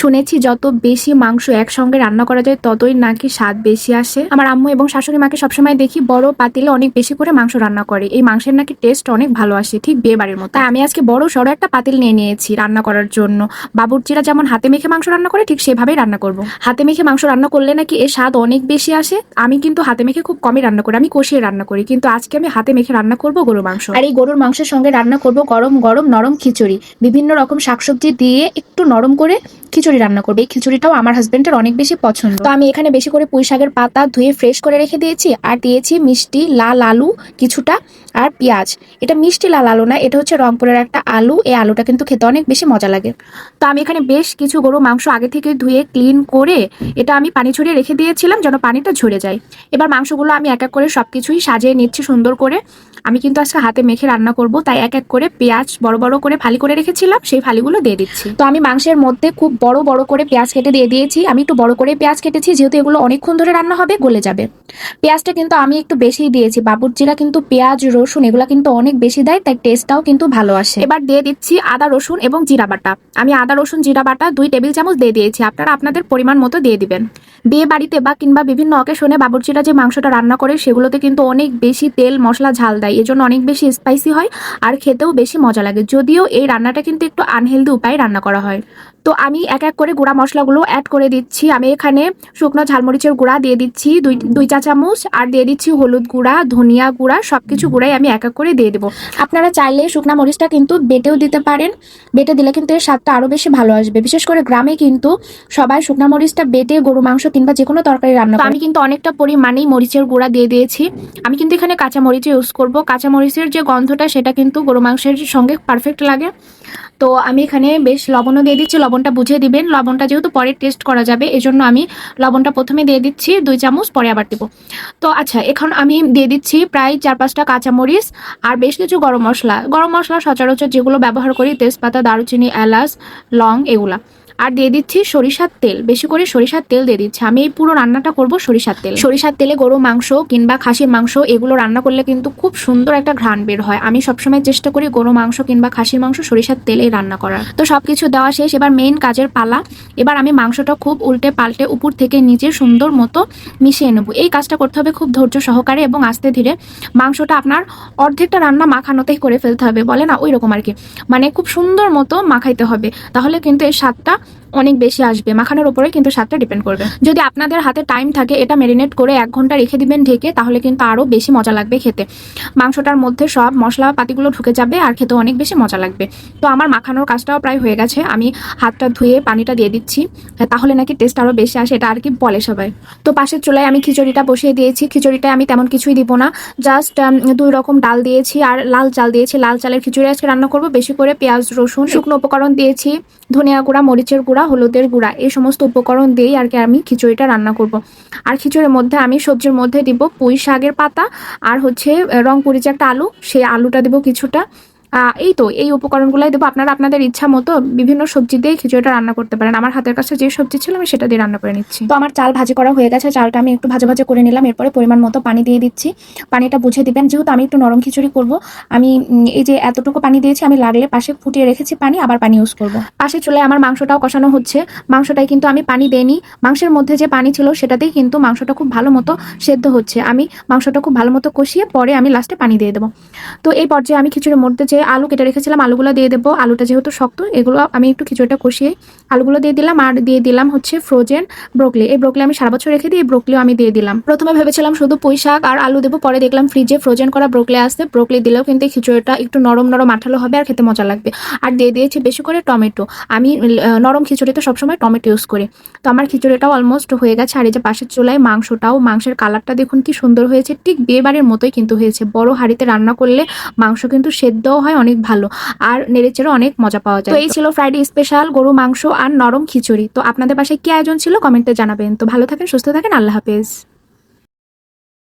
শুনেছি যত বেশি মাংস একসঙ্গে রান্না করা যায়, ততই নাকি স্বাদ বেশি আসে। আমার আম্মু এবং শাশুড়ি মাকে সবসময় দেখি বড় পাতিলে অনেক বেশি করে মাংস রান্না করে। এই মাংসের নাকি টেস্ট অনেক ভালো আসে, ঠিক বিয়ে বাড়ির মতো আমি আজকে বড় সড়ো একটা পাতিল নিয়ে নিয়েছি রান্না করার জন্য। বাবুর্চিরা যেমন হাতে মেখে মাংস রান্না করে, ঠিক সেভাবেই রান্না করব। হাতে মেখে মাংস রান্না করলে নাকি এর স্বাদ অনেক বেশি আসে। আমি কিন্তু হাতে মেখে খুব কমই রান্না করি, আমি কষিয়ে রান্না করি। কিন্তু আজকে আমি হাতে মেখে রান্না করব গরুর মাংস। আর এই গরুর মাংসের সঙ্গে রান্না করব গরম গরম নরম খিচুড়ি। বিভিন্ন রকম শাকসবজি দিয়ে একটু নরম করে খিচুড়ি রান্না করবে। এই খিচুড়িটাও আমার হাজবেন্ডের অনেক বেশি পছন্দ। তো আমি এখানে বেশি করে পুঁই শাকের পাতা ধুয়ে ফ্রেশ করে রেখে দিয়েছি আর দিয়েছি মিষ্টি লাল আলু, কিছুটা আর পেঁয়াজ। এটা মিষ্টি লাল আলু না, এটা হচ্ছে রংপুরের একটা আলু। এই আলুটা কিন্তু খেতে অনেক বেশি মজা লাগে। তো আমি এখানে বেশ কিছু গরু মাংস আগে থেকে ধুয়ে ক্লিন করে এটা আমি পানি ছড়িয়ে রেখে দিয়েছিলাম যেন পানিটা ঝরে যায়। এবার মাংসগুলো আমি এক এক করে সবকিছুই সাজিয়ে নিচ্ছি সুন্দর করে। আমি কিন্তু আজকে হাতে মেখে রান্না করব, তাই এক এক করে পেঁয়াজ বড় বড় করে ফালি করে রেখেছিলাম, সেই ফালিগুলো দিয়ে দিচ্ছি। তো আমি মাংসের মধ্যে খুব বড় বড় করে পেঁয়াজ কেটে দিয়ে দিয়েছি। আমি একটু বড় করে পেঁয়াজ কেটেছি, যেহেতু এগুলো অনেকক্ষণ ধরে রান্না হবে, গলে যাবে। পেঁয়াজটা কিন্তু আমি একটু বেশিই দিয়েছি, বাবুর্চিরা কিন্তু পেঁয়াজ, রসুন এগুলো কিন্তু অনেক বেশি দেয়, তাই টেস্টটাও কিন্তু ভালো আসে। এবার দিয়ে দিচ্ছি আদা, রসুন এবং জিরা বাটা। আমি আদা, রসুন, জিরা বাটা দুই টেবিল চামচ দিয়ে দিয়েছি, আপনারা আপনাদের পরিমাণ মতো দিয়ে দিবেন। বিয়ে বাড়িতে বা কিংবা বিভিন্ন অকেশনে বাবুর্চিরা যে মাংসটা রান্না করে, সেগুলোতে কিন্তু অনেক বেশি তেল, মশলা ঝাল দেয়। এজন্য অনেক বেশি স্পাইসি হয় আর খেতেও বেশি মজা লাগে। যদিও এই রান্নাটা কিন্তু একটু আনহেলদি উপায়ে রান্না করা হয়। তো আমি এক এক করে গুঁড়া মশলাগুলো অ্যাড করে দিচ্ছি। আমি এখানে শুকনো ঝালমরিচের গুঁড়া দিয়ে দিচ্ছি, দুই দুই চা চামচ, আর দিয়ে দিচ্ছি হলুদ গুঁড়া, ধনিয়া গুঁড়া সব কিছু গুঁড়াই আমি এক এক করে দিয়ে দেবো। আপনারা চাইলে শুকনো মরিচটা কিন্তু বেটেও দিতে পারেন। বেটে দিলে কিন্তু এর স্বাদটা আরও বেশি ভালো আসবে। বিশেষ করে গ্রামে কিন্তু সবাই শুকনো মরিচটা বেটে গরু মাংস কিংবা যে কোনো তরকারি রান্না আমি কিন্তু অনেকটা পরিমাণেই মরিচের গুঁড়া দিয়ে দিয়েছি। আমি কিন্তু এখানে কাঁচা মরিচ ইউজ করব। কাঁচা মরিচের যে গন্ধটা সেটা কিন্তু গরু মাংসের সঙ্গে পারফেক্ট লাগে। তো আমি এখানে বেশ লবণও দিয়ে দিচ্ছি। লবণটা বুঝিয়ে দিবেন। লবণটা যেহেতু পরে টেস্ট করা যাবে এজন্য আমি লবণটা প্রথমে দিয়ে দিচ্ছি। দুই চামচ পরে আবার দেবো। তো আচ্ছা এখন আমি দিয়ে দিচ্ছি প্রায় চার পাঁচটা কাঁচামরিচ আর বেশ কিছু গরম মশলা। গরম মশলা সচরাচর যেগুলো ব্যবহার করি তেজপাতা দারুচিনি এলাচ লং এগুলা। আর দিয়ে দিচ্ছি সরিষার তেল। বেশি করে সরিষার তেল দিয়ে দিচ্ছি। আমি এই পুরো রান্নাটা করব সরিষার তেল। সরিষার তেলে গরু মাংস কিংবা খাসির মাংস, এগুলো রান্না করলে কিন্তু খুব সুন্দর একটা ঘ্রাণ বের হয়। আমি সবসময় চেষ্টা করি গরু মাংস কিংবা খাসির মাংস সরিষার তেলেই রান্না করার। তো সবকিছু দেওয়া শেষ। এবার মেইন কাজের পালা। এবার আমি মাংসটা খুব উল্টে পাল্টে উপর থেকে নিচে সুন্দর মতো মিশিয়ে নেব। এই কাজটা করতে হবে খুব ধৈর্য সহকারে এবং আস্তে ধীরে। মাংসটা আপনার অর্ধেকটা রান্না মাখানোতেই করে ফেলতে হবে। বলে না? ওই রকম আর কি। মানে খুব সুন্দর মতো মাখাইতে হবে। তাহলে কিন্তু এর স্বাদটা অনেক বেশি আসবে। মাখানোর উপরে কিন্তু স্বাদটা ডিপেন্ড করবে। যদি আপনাদের হাতে টাইম থাকে, এটা ম্যারিনেট করে এক ঘণ্টা রেখে দিবেন ঢেকে, তাহলে কিন্তু আরও বেশি মজা লাগবে খেতে। মাংসটার মধ্যে সব মশলা পাতিগুলো ঢুকে যাবে আর খেতে অনেক বেশি মজা লাগবে। তো আমার মাখানোর কাজটাও প্রায় হয়ে গেছে। আমি হাতটা ধুয়ে পানিটা দিয়ে দিচ্ছি। তাহলে নাকি টেস্ট আরও বেশি আসে, এটা আর কি বলে সবাই। তো পাশের চুলায় আমি খিচুড়িটা বসিয়ে দিয়েছি। খিচুড়িটা আমি তেমন কিছুই দিব না। জাস্ট দুই রকম ডাল দিয়েছি আর লাল চাল দিয়েছি। লাল চালের খিচুড়ি আজকে রান্না করব। বেশি করে পেঁয়াজ, রসুন, শুকনো উপকরণ দিয়েছি। ধনিয়া গুঁড়া, মরিচের গুঁড়া, হলুদের গুঁড়া, এই সমস্ত উপকরণ দিয়েই আর কি আমি খিচুড়িটা রান্না করব। আর খিচুড়ির মধ্যে আমি সবজির মধ্যে দিব পুঁই শাকের পাতা আর হচ্ছে রং যে একটা আলু, সেই আলুটা দিব কিছুটা। এই তো, এই উপকরণগুলাই দেবো। আপনারা আপনাদের ইচ্ছা মতো বিভিন্ন সবজি দিয়ে খিচুড়িটা রান্না করতে পারেন। আমার হাতের কাছে যে সবজি ছিল, আমি সেটা দিয়ে রান্না করে নিচ্ছি। তো আমার চাল ভাজি করা হয়ে গেছে। চালটা আমি একটু ভাজা ভাজা করে নিলাম। এরপরে পরিমাণ মতো পানি দিয়ে দিচ্ছি। পানিটা বুঝে দিবেন। যেহেতু আমি একটু নরম খিচুড়ি করব, আমি এই যে এতটুকু পানি দিয়েছি, আমি লাগলে পাশে ফুটিয়ে রেখেছি পানি, আবার পানি ইউজ করব। পাশে চুলায় আমার মাংসটাও কষানো হচ্ছে। মাংসটাই কিন্তু আমি পানি দেইনি। মাংসের মধ্যে যে পানি ছিল সেটাতেই কিন্তু মাংসটা খুব ভালো মতো সেদ্ধ হচ্ছে। আমি মাংসটা খুব ভালো মতো কষিয়ে পরে আমি লাস্টে পানি দিয়ে দেবো। তো এই পর্যায়ে আমি খিচুড়ির মধ্যে যে আলু কেটে রেখেছিলাম, আলুগুলো দিয়ে দেবো। আলুটা যেহেতু শক্ত, এগুলো আমি একটু খিচুড়িটা কষিয়ে আলুগুলো দিয়ে দিলাম আর দিয়ে দিলাম হচ্ছে ফ্রোজেন ব্রোকলি এই ব্রোকলি আমি সারা বছর রেখে দিই, এই ব্রোকলিও আমি দিয়ে দিলাম। প্রথমে ভেবেছিলাম শুধু পুঁই শাক আর আলু দেবো, পরে দেখলাম ফ্রিজে ফ্রোজেন করা ব্রোকলি আসতে ব্রোকলি দিলেও কিন্তু খিচুড়িটা একটু নরম নরম আঠালো হবে আর খেতে মজা লাগবে। আর দিয়ে দিয়েছি বেশি করে টমেটো। আমি নরম খিচুড়িতে সবসময় টমেটো ইউজ করি। তো আমার খিচুড়িটাও অলমোস্ট হয়ে গেছে। আর এই যে পাশের চুলায় মাংসটাও, মাংসের কালারটা দেখুন কি সুন্দর হয়েছে। ঠিক বিয়ে বাড়ির মতোই কিন্তু হয়েছে। বড় হাঁড়িতে রান্না করলে মাংস কিন্তু সেদ্ধও হয় অনেক ভালো। আর নেড়েচেড়ে অনেক মজা পাওয়া যায়। তো এই ছিল ফ্রাইডে স্পেশাল গরু, মাংস আর নরম খিচুড়ি। তো আপনাদের পাশে কি আয়োজন ছিল? কমেন্টে জানাবেন। তো ভালো থাকেন, সুস্থ থাকেন, আল্লাহ হাফেজ।